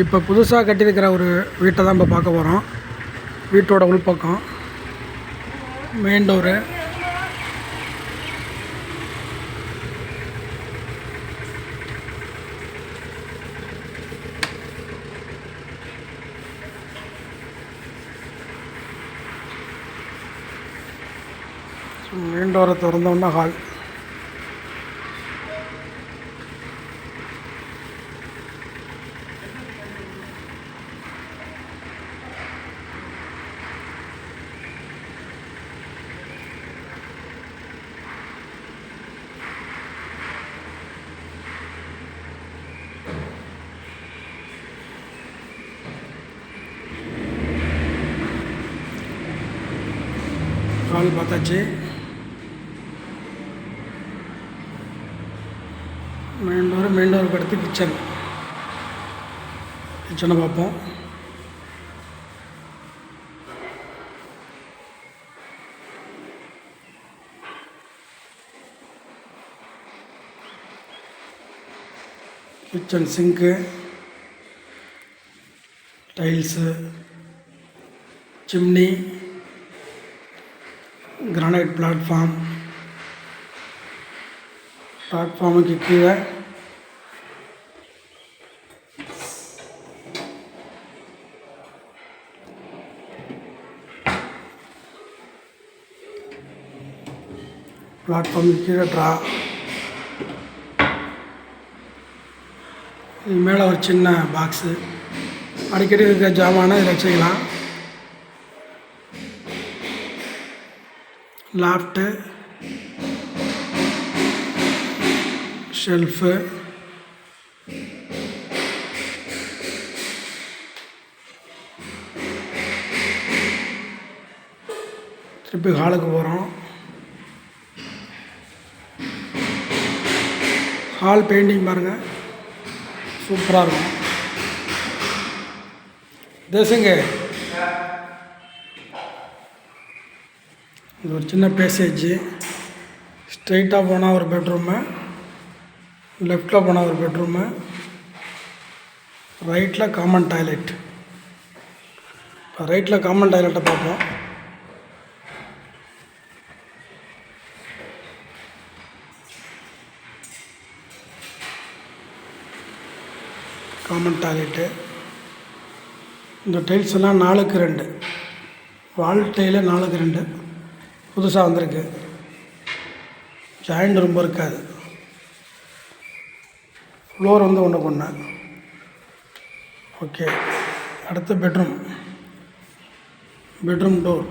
இப்போ புதுசாக கட்டியிருக்கிற ஒரு வீட்டை தான் இப்போ பார்க்க போகிறோம். வீட்டோட உள்பக்கம் மெயின் டோரு மெயின் டோரை திறந்தோன்னா ஹால் ஹால் பார்த்தாச்சு மெயின் டோர் மெயின் டோருக்கு அடுத்து கிச்சன் கிச்சனை பார்ப்போம் kitchen sink tiles chimney granite platform பிளாட்ஃபார்முக்கு கீழே. பிளாட்ஃபார்முக்கு கீழே ட்ரா இது மேலே ஒரு சின்ன பாக்ஸு அடிக்கடி இருக்கிற ஜாமானை இதை வச்சுக்கலாம் லாஃப்ட்டு ஷெல்ஃபு திருப்பி ஹாலுக்கு போகிறோம் ஹால் பெயிண்டிங் பாருங்கள் சூப்பராக இருக்கும். தேசங்க. இது ஒரு சின்ன பேசேஜ் ஸ்ட்ரைட்டாக போனால் ஒரு பெட்ரூமு லெஃப்டில் போனால் ஒரு பெட்ரூமு ரைட்டில் காமன் டாய்லெட் இப்போ ரைட்டில் காமன் டாய்லெட்டை பார்ப்போம். காமன் டாய்லெட்டு இந்த டைல்ஸ் எல்லாம் நாலுக்கு ரெண்டு. வால் டைல நாலுக்கு ரெண்டு. புதுசாக வந்திருக்கு. ஜாயிண்ட் ரொம்ப இருக்காது. ஃப்ளோர் வந்து ஒன்று ஒன்று ஓகே அடுத்த பெட்ரூம் பெட்ரூம் டோர்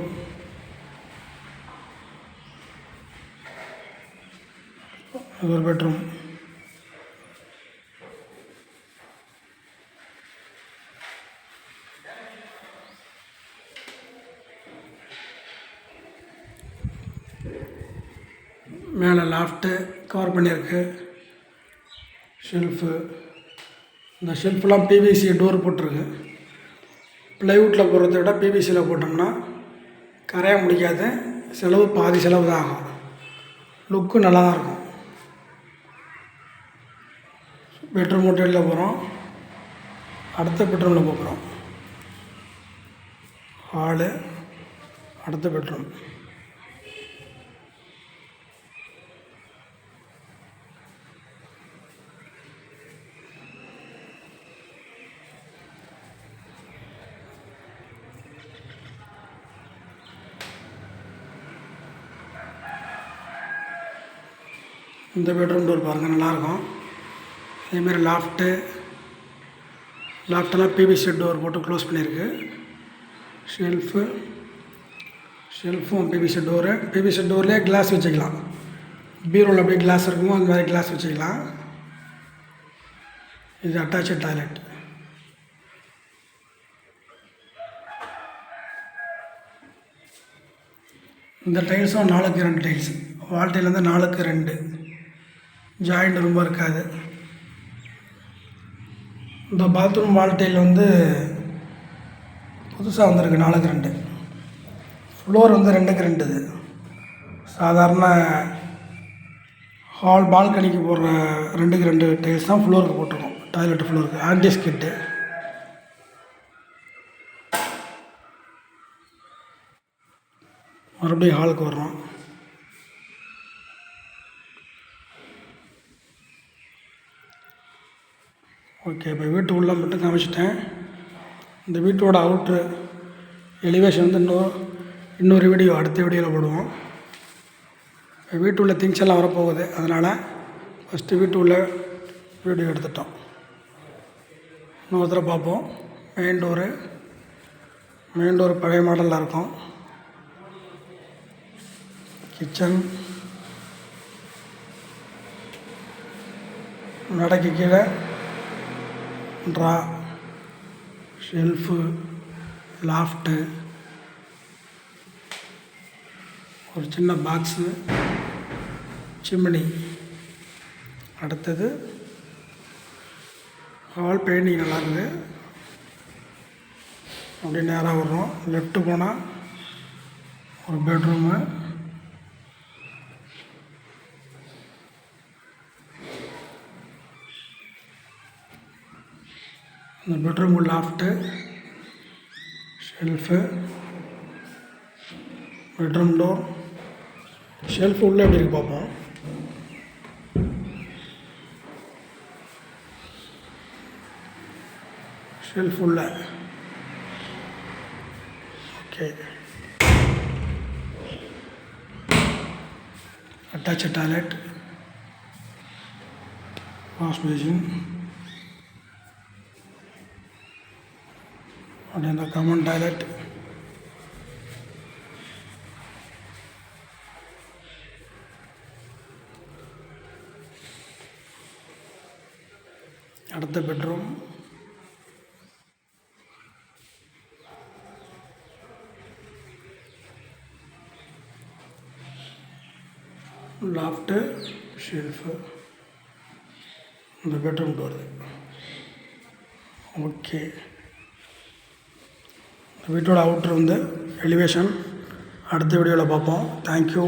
இது ஒரு பெட்ரூம் மேலே லாஃப்ட்டு கவர் பண்ணியிருக்கு. ஷெல்ஃபு. இந்த ஷெல்ஃபெலாம் பிவிசி டோர் போட்டிருக்கு. ப்ளைவுட்டில் போடுறத விட பிவிசியில் போட்டோம்னா கரைய முடிக்காது. செலவு பாதி செலவு தான் ஆகும். லுக்கு நல்லா தான் இருக்கும். பெட்ரூம் ஹோட்டலில் போகிறோம். அடுத்த பெட்ரூமில் போகிறோம். ஹாலு அடுத்த பெட்ரூம். இந்த பெட்ரூம் டோர் பாருங்கள் நல்லாயிருக்கும். இதேமாரி லாஃப்ட்டு லாஃப்டெல்லாம் பிவிசி டோர் போட்டு க்ளோஸ் பண்ணியிருக்கு. ஷெல்ஃபு ஷெல்ஃபும் பிவிசி டோரு பிவிசி டோர்லேயே கிளாஸ் வச்சுக்கலாம். பீரோவில் அப்படியே கிளாஸ் இருக்குமோ அந்த மாதிரி கிளாஸ் வச்சுக்கலாம். இது அட்டாச்சு டாய்லெட் இந்த டைல்ஸும் நாலுக்கு ரெண்டு டைல்ஸ் வால் டைல் வந்து நாலுக்கு ரெண்டு. ஜாயிண்ட் ரொம்ப இருக்காது. இந்த பாத்ரூம் வால்டைல் வந்து புதுசாக வந்திருக்கு நாலுக்கு ரெண்டு. ஃப்ளோர் வந்து ரெண்டுக்கு ரெண்டு இது. சாதாரண ஹால் பால்கனிக்கு போடுற ரெண்டுக்கு ரெண்டு டைல்ஸ் தான் ஃப்ளோருக்கு போட்டிருக்கோம். டாய்லெட் ஃப்ளோருக்கு ஆன்டிஸ்கிட்டு மறுபடியும் ஹாலுக்கு வர்றோம். ஓகே இப்போ வீட்டு உள்ள மட்டும் காமிச்சிட்டேன். இந்த வீட்டோட அவுட்ரு எலிவேஷன் வந்து இன்னொரு இன்னொரு வீடியோ அடுத்த வீடியோவில் போடுவோம். இப்போ வீட்டு உள்ள திங்ஸ் எல்லாம் வரப்போகுது. அதனால் ஃபஸ்ட்டு வீட்டு உள்ள வீடியோ எடுத்துட்டோம். இன்னொருத்தரை பார்ப்போம். மெயின் டோரு மெயின் டோர் பழைய மாடலில் இருக்கும். கிச்சன் மேடைக்கு கீழே ட்ரா ஷெல்ஃபு லாஃப்ட்டு ஒரு சின்ன பாக்ஸு சிம்னி அடுத்தது ஹால் பெயிண்டிங் நல்லாயிருக்கு அப்படியே நேராக வர்றோம். லெஃப்ட்டு போனால் ஒரு பெட்ரூமு இந்த bedroom loft shelf bedroom door shelf உள்ளே எப்படி இருக்கு பார்ப்போம் ஷெல்ஃப் உள்ள. Okay attach toilet wash basin அப்படின்ற கமன் டாய்லெட் அடுத்த பெட்ரூம் லாஃப்ட்டு ஷெல்ஃபு இந்த பெட்ரூம் டோர் ஓகே வீட்டோட அவுட்ரு வந்து எலிவேஷன் அடுத்த வீடியோவில் பார்ப்போம். தேங்க்யூ